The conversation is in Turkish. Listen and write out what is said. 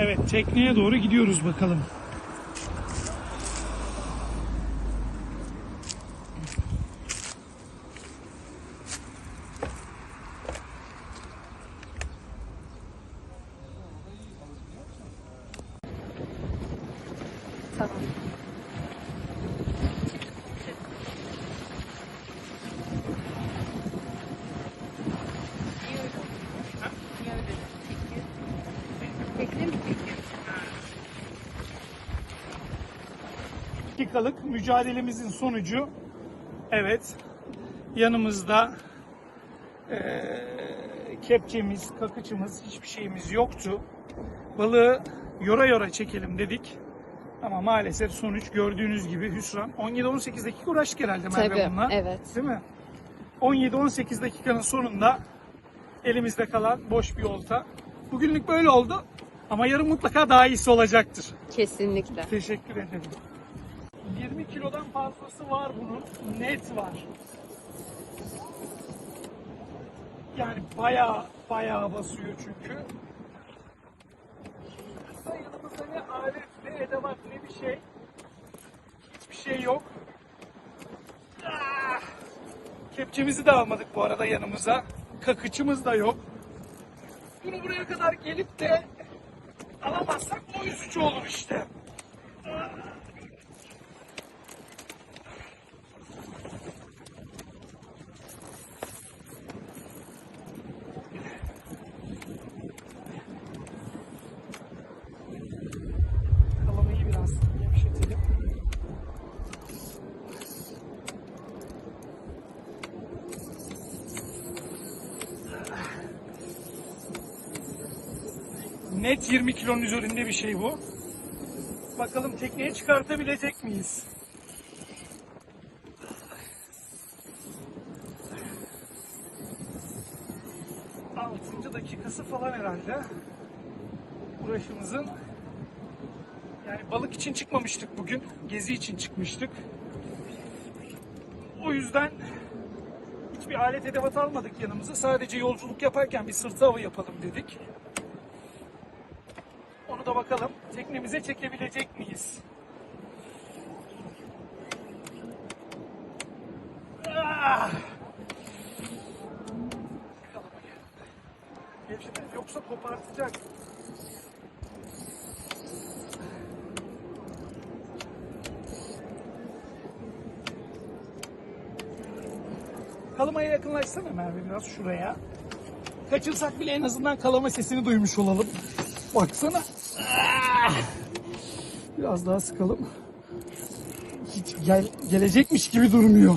Evet tekneye doğru gidiyoruz bakalım. Tamam. Dakikalık mücadelemizin sonucu evet yanımızda eee, kepçemiz, kakıçımız hiçbir şeyimiz yoktu. Balığı yora yora çekelim dedik. Ama maalesef sonuç gördüğünüz gibi hüsran. 17-18 dakika uğraştık herhalde Merve Tabii, bununla. evet. Değil mi? 17-18 dakikanın sonunda elimizde kalan boş bir olta. Bugünlük böyle oldu. Ama yarın mutlaka daha iyisi olacaktır. Kesinlikle. Teşekkür ederim. 20 kilodan fazlası var bunun. Net var. Yani bayağı bayağı basıyor çünkü. Yanımızda ne alet, ne edevat, ne bir şey. Hiçbir şey yok. Ah! Kepçemizi de almadık bu arada yanımıza. Kakıçımız da yok. Bunu buraya kadar gelip de alamazsak üzücü olur işte. Net 20 kilonun üzerinde bir şey bu. Bakalım tekneye çıkartabilecek miyiz? Altıncı dakikası falan herhalde. Uğraşımızın. Yani balık için çıkmamıştık bugün. Gezi için çıkmıştık. O yüzden hiçbir alet edevat almadık yanımıza. Sadece yolculuk yaparken bir sırt avı yapalım dedik. Onu da bakalım teknemize çekebilecek miyiz? Ah! Yoksa kopartacak. Kalamaya yakınlaşsana Merve biraz şuraya. Kaçırsak bile en azından kalama sesini duymuş olalım. Baksana. Biraz daha sıkalım. Hiç gel, gelecekmiş gibi durmuyor.